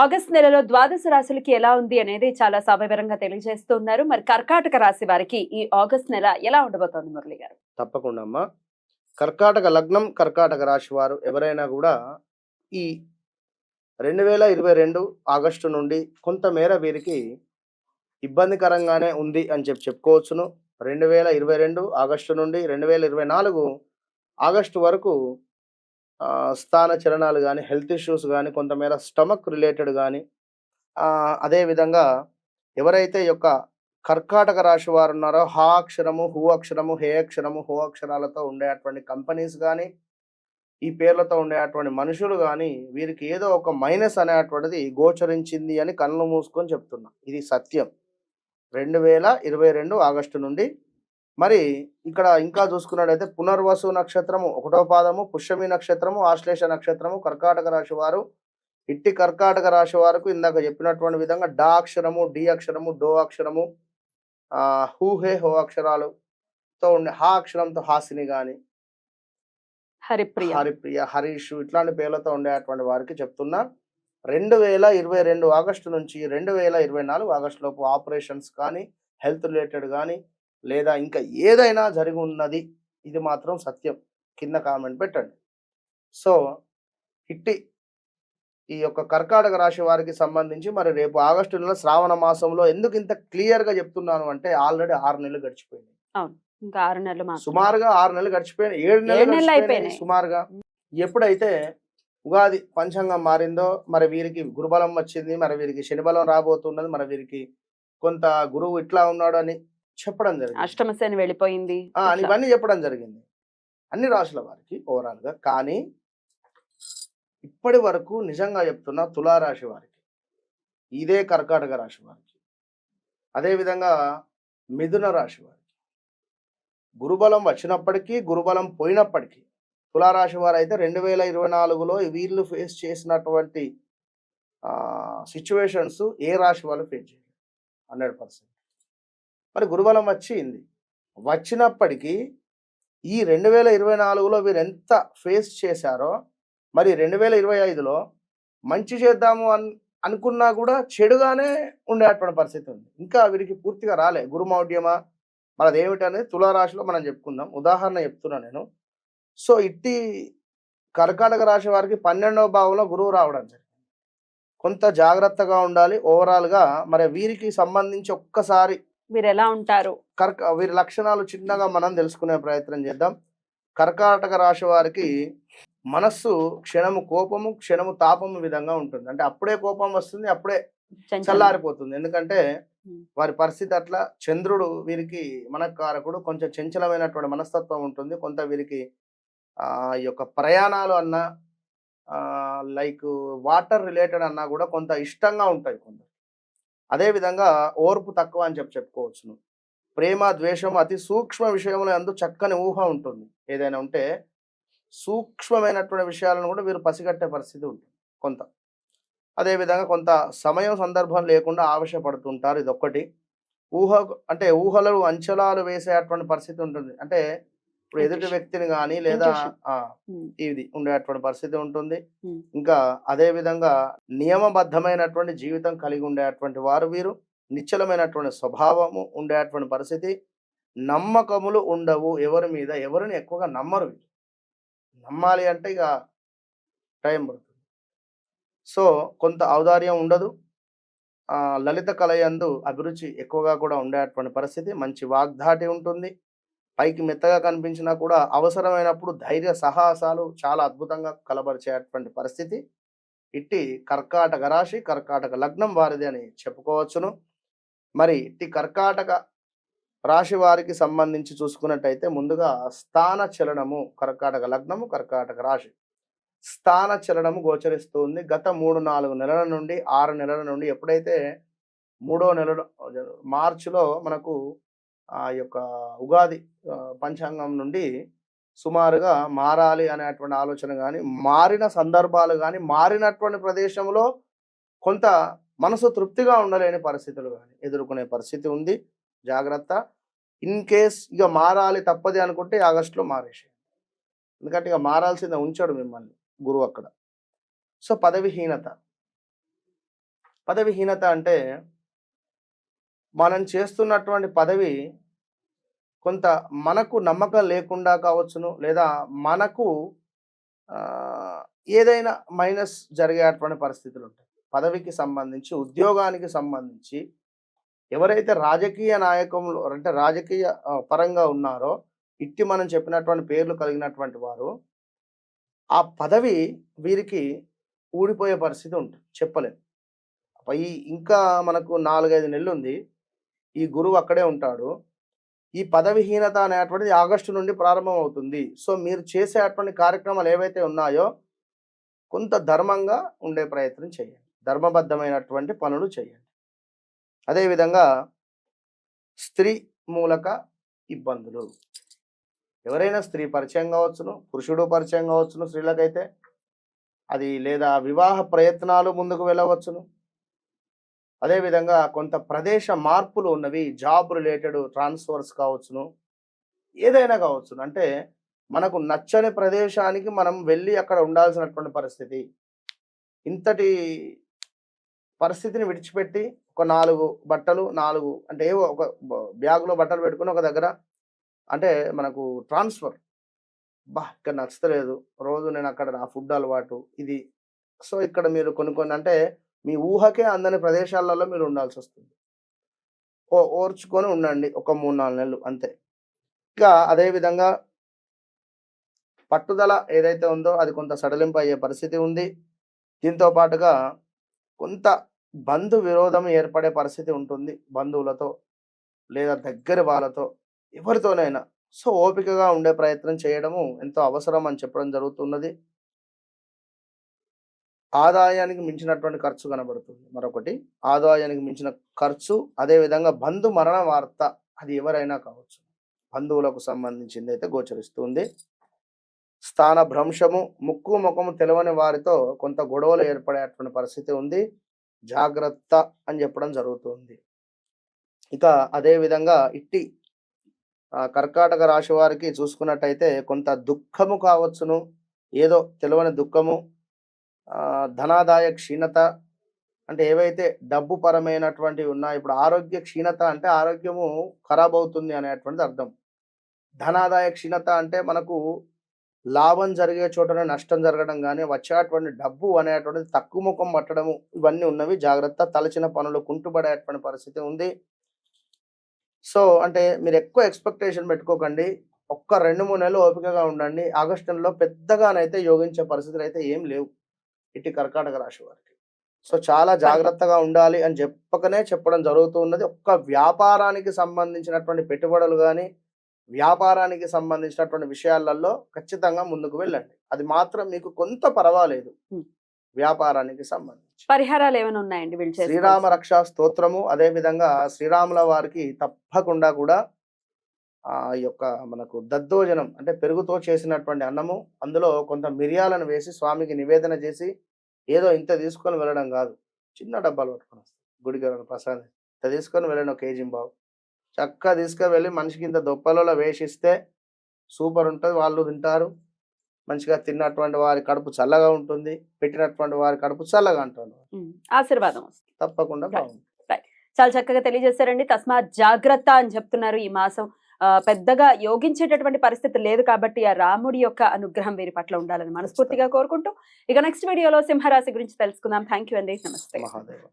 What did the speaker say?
August నెలలో ద్వాదశ రాశులకి ఎలా ఉంది అనేది చాలా సవివరంగా తెలియజేస్తున్నారు. మరి కర్కాటక రాశి వారికి ఈ ఆగస్ట్ నెల ఎలా ఉండబోతోంది మురళి గారు? తప్పకుండా అమ్మా. కర్కాటక లగ్నం కర్కాటక రాశి వారు ఎవరైనా కూడా ఈ రెండు వేల ఇరవై రెండు ఆగస్టు నుండి కొంతమేర వీరికి ఇబ్బందికరంగానే ఉంది అని చెప్పి చెప్పుకోవచ్చును. రెండు వేల ఇరవై రెండు ఆగస్టు నుండి రెండు వేల ఇరవై నాలుగు ఆగస్టు వరకు స్థాన చలనాలు కానీ హెల్త్ ఇష్యూస్ కానీ కొంతమేర స్టమక్ రిలేటెడ్ కానీ అదేవిధంగా ఎవరైతే యొక్క కర్కాటక రాశి వారు ఉన్నారో హా అక్షరము హూ అక్షరము హే అక్షరము హో అక్షరాలతో ఉండేటువంటి కంపెనీస్ కానీ ఈ పేర్లతో ఉండేటువంటి మనుషులు కానీ వీరికి ఏదో ఒక మైనస్ అనేటువంటిది గోచరించింది అని కళ్ళు మూసుకొని చెప్తున్నా. ఇది సత్యం. రెండు వేల ఇరవై రెండు ఆగస్టు నుండి మరి ఇక్కడ ఇంకా చూసుకున్నట్టయితే పునర్వసు నక్షత్రము ఒకటో పాదము పుష్యమి నక్షత్రము ఆశ్లేష నక్షత్రము కర్కాటక రాశి వారు ఇట్టి కర్కాటక రాశి వారికి ఇందాక చెప్పినటువంటి విధంగా డా అక్షరము డి అక్షరము డో అక్షరము ఆ, హూ హే హో అక్షరాలుతో ఉండే హా అక్షరంతో హాసిని కానీ హరిప్రియ. హరిప్రియ హరీష్ ఇట్లాంటి పేర్లతో ఉండేటువంటి వారికి చెప్తున్నా. రెండు వేల ఇరవై రెండు ఆగస్టు నుంచి రెండు వేల ఇరవై నాలుగు ఆగస్టు లోపు ఆపరేషన్స్ కానీ హెల్త్ రిలేటెడ్ కానీ లేదా ఇంకా ఏదైనా జరిగి ఉన్నది ఇది మాత్రం సత్యం. కింద కామెంట్ పెట్టండి. సో ఇట్టి ఈ యొక్క కర్కాటక రాశి వారికి సంబంధించి మరి రేపు ఆగస్టు నెల శ్రావణ మాసంలో ఎందుకు ఇంత క్లియర్గా చెప్తున్నాను అంటే ఆల్రెడీ ఆరు నెలలు గడిచిపోయింది ఇంకా ఆరు నెలలు మాత్రమే. సుమారుగా ఆరు నెలలు గడిచిపోయినాయి. ఏడు నెలలు అయిపోయినాయి. సుమారుగా. ఎప్పుడైతే ఉగాది పంచాంగం మారిందో మరి వీరికి గురుబలం వచ్చింది మరి వీరికి శనిబలం రాబోతున్నది మరి వీరికి కొంత గురువు ఇట్లా ఉన్నాడు అని చెప్పడం జరిగింది. అష్టమ శని వెళ్ళిపోయింది ఇవన్నీ చెప్పడం జరిగింది. అన్ని రాశుల వారికి ఓవరాల్గా కానీ ఇప్పటి వరకు నిజంగా చెప్తున్నా తులారాశి వారికి ఇదే కర్కాటక రాశి వారికి అదేవిధంగా మిథున రాశి వారికి గురుబలం వచ్చినప్పటికీ గురుబలం పోయినప్పటికీ తులారాశి వారు అయితే రెండు వేల ఇరవై నాలుగులో వీళ్ళు ఫేస్ చేసినటువంటి సిచ్యువేషన్స్ ఏ రాశి వాళ్ళు ఫేస్ చేయలేదు. Hundred percent. మరి గురుబలం వచ్చింది. వచ్చినప్పటికీ ఈ రెండు వేల ఇరవై నాలుగులో వీరు ఎంత ఫేస్ చేశారో మరి రెండు వేల ఇరవై ఐదులో మంచి చేద్దాము అన్ అనుకున్నా కూడా చెడుగానే ఉండేటువంటి పరిస్థితి ఉంది. ఇంకా వీరికి పూర్తిగా రాలే. గురుమౌఢ్యమా మనది ఏమిటనేది తులారాశిలో మనం చెప్పుకుందాం. ఉదాహరణ చెప్తున్నా నేను. సో ఇట్టి కర్కాటక రాశి వారికి పన్నెండవ భావంలో గురువు రావడం జరిగింది. కొంత జాగ్రత్తగా ఉండాలి. ఓవరాల్గా మరి వీరికి సంబంధించి ఒక్కసారి మీరు ఎలా ఉంటారు? కర్క వీరి లక్షణాలు చిన్నగా మనం తెలుసుకునే ప్రయత్నం చేద్దాం. కర్కాటక రాశి వారికి మనస్సు క్షణము కోపము క్షణము తాపము విధంగా ఉంటుంది. అంటే అప్పుడే కోపం వస్తుంది అప్పుడే. చల్లారిపోతుంది. ఎందుకంటే. వారి పరిస్థితి అట్లా. చంద్రుడు వీరికి మనకారకుడు. కొంచెం చంచలమైనటువంటి మనస్తత్వం ఉంటుంది. కొంత వీరికి ఆ ఈ యొక్క ప్రయాణాలు అన్నా లైక్ వాటర్ రిలేటెడ్ అన్నా కూడా కొంత ఇష్టంగా ఉంటాయి కొంత అదేవిధంగా ఓర్పు తక్కువ అని చెప్పి చెప్పుకోవచ్చును. ప్రేమ ద్వేషం అతి సూక్ష్మ విషయంలో ఎందు చక్కని ఊహ ఉంటుంది. ఏదైనా ఉంటే సూక్ష్మమైనటువంటి విషయాలను కూడా వీరు పసిగట్టే పరిస్థితి ఉంటుంది కొంత. అదేవిధంగా కొంత సమయం సందర్భం లేకుండా ఆవశ్యపడుతుంటారు ఇది ఊహ అంటే ఊహలు అంచనాలు వేసేటువంటి పరిస్థితి ఉంటుంది. అంటే ఇప్పుడు ఎదుటి. వ్యక్తిని కానీ లేదా Hmm. ఇది ఉండేటువంటి పరిస్థితి ఉంటుంది Hmm. ఇంకా అదే విధంగా నియమబద్ధమైనటువంటి జీవితం కలిగి ఉండేటువంటి వారు వీరు నిశ్చలమైనటువంటి స్వభావము ఉండేటువంటి పరిస్థితి నమ్మకములు ఉండవు ఎవరి మీద ఎవరిని ఎక్కువగా నమ్మరు నమ్మాలి అంటే ఇక టైం పడుతుంది సో కొంత ఔదార్యం ఉండదు ఆ, లలిత కలయందు అభిరుచి ఎక్కువగా కూడా ఉండేటువంటి పరిస్థితి మంచి వాగ్దాటి ఉంటుంది పైకి మెత్తగా కనిపించినా కూడా అవసరమైనప్పుడు ధైర్య సాహసాలు చాలా అద్భుతంగా కలబరిచేటువంటి పరిస్థితి. ఇట్టి కర్కాటక రాశి కర్కాటక లగ్నం వారిది అని చెప్పుకోవచ్చును. మరి ఇట్టి కర్కాటక రాశి వారికి సంబంధించి చూసుకున్నట్టయితే ముందుగా స్థాన చలనము కర్కాటక లగ్నము కర్కాటక రాశి. స్థాన చలనము గోచరిస్తుంది. గత మూడు నాలుగు నెలల నుండి ఆరు నెలల నుండి ఎప్పుడైతే మూడో నెలలో మార్చిలో మనకు ఆ యొక్క ఉగాది పంచాంగం నుండి సుమారుగా మారాలి అనేటువంటి ఆలోచన కానీ మారిన సందర్భాలు కానీ మారినటువంటి ప్రదేశంలో కొంత మనసు తృప్తిగా ఉండలేని పరిస్థితులు కానీ ఎదుర్కొనే పరిస్థితి ఉంది. జాగ్రత్త. ఇన్ కేస్ ఇక మారాలి తప్పది అనుకుంటే ఆగస్టులో మారేసేయండి. ఎందుకంటే ఇక మారాల్సిందే ఉంచాడు మిమ్మల్ని గురువు అక్కడ. సో పదవిహీనత. పదవిహీనత అంటే మనం చేస్తున్నటువంటి పదవి కొంత మనకు నమ్మకం లేకుండా కావచ్చును లేదా మనకు ఏదైనా మైనస్ జరిగేటువంటి పరిస్థితులు ఉంటాయి పదవికి సంబంధించి ఉద్యోగానికి సంబంధించి ఎవరైతే రాజకీయ నాయకంలో అంటే రాజకీయ పరంగా ఉన్నారో ఇట్టి మనం చెప్పినటువంటి పేర్లు కలిగినటువంటి వారు ఆ పదవి వీరికి ఊడిపోయే పరిస్థితి ఉంటుంది చెప్పలేము పై ఇంకా మనకు నాలుగైదు నెలలు ఉంది ఈ గురువు అక్కడే ఉంటాడు. ఈ పదవిహీనత అనేటువంటిది ఆగస్టు నుండి ప్రారంభం అవుతుంది సో మీరు చేసేటువంటి కార్యక్రమాలు ఏవైతే ఉన్నాయో కొంత ధర్మంగా ఉండే ప్రయత్నం చేయండి. ధర్మబద్ధమైనటువంటి పనులు చేయండి. అదేవిధంగా స్త్రీ మూలక ఇబ్బందులు. ఎవరైనా స్త్రీ పరిచయం కావచ్చును పురుషుడు పరిచయం కావచ్చును స్త్రీలకైతే అది లేదా వివాహ ప్రయత్నాలు ముందుకు వెళ్ళవచ్చును. అదేవిధంగా కొంత ప్రదేశ మార్పులు ఉన్నవి జాబ్ రిలేటెడ్ ట్రాన్స్ఫర్స్ కావచ్చును. ఏదైనా కావచ్చును. అంటే మనకు నచ్చని ప్రదేశానికి మనం వెళ్ళి అక్కడ ఉండాల్సినటువంటి పరిస్థితి. ఇంతటి పరిస్థితిని విడిచిపెట్టి ఒక నాలుగు బట్టలు నాలుగు అంటే ఏవో ఒక బ్యాగ్లో బట్టలు పెట్టుకుని ఒక దగ్గర అంటే మనకు ట్రాన్స్ఫర్. బా ఇక్కడ నచ్చలేదు. రోజు నేను అక్కడ నా ఫుడ్ అలవాటు. ఇది సో ఇక్కడ మీరు కొన్ని కొన్ని అంటే మీ ఊహకే అందని ప్రదేశాలలో మీరు ఉండాల్సి వస్తుంది ఓ ఓర్చుకొని ఉండండి ఒక మూడు నాలుగు నెలలు అంతే. ఇంకా అదే విధంగా పట్టుదల ఏదైతే ఉందో అది కొంత సడలింపు అయ్యే పరిస్థితి ఉంది. దీంతో పాటుగా కొంత బంధు విరోధం ఏర్పడే పరిస్థితి ఉంటుంది బంధువులతో లేదా దగ్గర వాళ్ళతో ఎవరితోనైనా. సో ఓపికగా ఉండే ప్రయత్నం చేయడము ఎంతో అవసరం అని చెప్పడం జరుగుతున్నది. ఆదాయానికి మించినటువంటి ఖర్చు కనబడుతుంది. మరొకటి ఆదాయానికి మించిన ఖర్చు అదే విధంగా బంధు మరణ వార్త అది ఎవరైనా కావచ్చు. బంధువులకు సంబంధించింది అయితే గోచరిస్తుంది. స్థాన భ్రంశము ముక్కు ముఖము తెలవని వారితో కొంత గొడవలు ఏర్పడేటువంటి పరిస్థితి ఉంది. జాగ్రత్త అని చెప్పడం జరుగుతుంది. ఇక అదేవిధంగా ఇట్టి కర్కాటక రాశి వారికి చూసుకున్నట్టయితే కొంత దుఃఖము కావచ్చును. ఏదో తెలవని దుఃఖము ధనాదాయ క్షీణత అంటే ఏవైతే డబ్బు పరమైనటువంటివి ఉన్నాయో ఇప్పుడు ఆరోగ్య క్షీణత అంటే ఆరోగ్యము ఖరాబ్ అవుతుంది అనేటువంటిది అర్థం. ధనాదాయ క్షీణత అంటే మనకు లాభం జరిగే చోటనే నష్టం జరగడం కానీ వచ్చేటువంటి డబ్బు అనేటువంటిది తక్కువ ముఖం పట్టడము ఇవన్నీ ఉన్నవి జాగ్రత్త తలచిన పనులు కుంటుపడేటువంటి పరిస్థితి ఉంది. సో అంటే మీరు ఎక్కువ ఎక్స్పెక్టేషన్ పెట్టుకోకండి. ఒక్క రెండు మూడు నెలలు ఓపికగా ఉండండి. ఆగస్టు నెలలో పెద్దగానైతే యోగించే పరిస్థితులు అయితే ఏం లేవు. ఇటు కర్కాటక రాశి వారికి. సో చాలా జాగ్రత్తగా ఉండాలి అని చెప్పకనే చెప్పడం జరుగుతూ ఉన్నది. ఒక్క వ్యాపారానికి సంబంధించినటువంటి పెట్టుబడులు కానీ వ్యాపారానికి సంబంధించినటువంటి విషయాలలో ఖచ్చితంగా ముందుకు వెళ్ళండి. అది మాత్రం మీకు కొంత పర్వాలేదు. వ్యాపారానికి సంబంధించి. పరిహారాలు ఏమైనా ఉన్నాయండి శ్రీరామ? రక్షా స్తోత్రము అదే విధంగా శ్రీరాముల వారికి తప్పకుండా కూడా ఆ యొక్క మనకు దద్దోజనం అంటే పెరుగుతో చేసినటువంటి అన్నము అందులో కొంత మిరియాలను వేసి స్వామికి నివేదన చేసి ఏదో ఇంత తీసుకొని వెళ్ళడం కాదు. చిన్న డబ్బాలు పట్టుకొని వస్తాం గుడికి వెళ్ళిన ప్రసాదం. ఇంత తీసుకొని వెళ్ళండి ఒక కేజీ బావు. చక్కగా తీసుకొని వెళ్ళి మనిషికి ఇంత దొప్పలలో వేసిస్తే సూపర్ ఉంటుంది. వాళ్ళు తింటారు. మంచిగా తిన్నటువంటి వారి కడుపు చల్లగా ఉంటుంది. పెట్టినటువంటి వారి కడుపు చల్లగా ఉంటుంది ఆశీర్వాదం తప్పకుండా. బాగుంది చాలా చక్కగా తెలియజేశారండి. తస్మాత్ జాగ్రత్త అని చెప్తున్నారు ఈ మాసం. పెద్దగా యోగించేటటువంటి పరిస్థితి లేదు కాబట్టి ఆ రాముడి యొక్క అనుగ్రహం వీరి పట్ల ఉండాలని మనస్ఫూర్తిగా కోరుకుంటూ ఇక నెక్స్ట్ వీడియోలో సింహరాశి గురించి తెలుసుకుందాం. థ్యాంక్ యూ అండి. నమస్తే.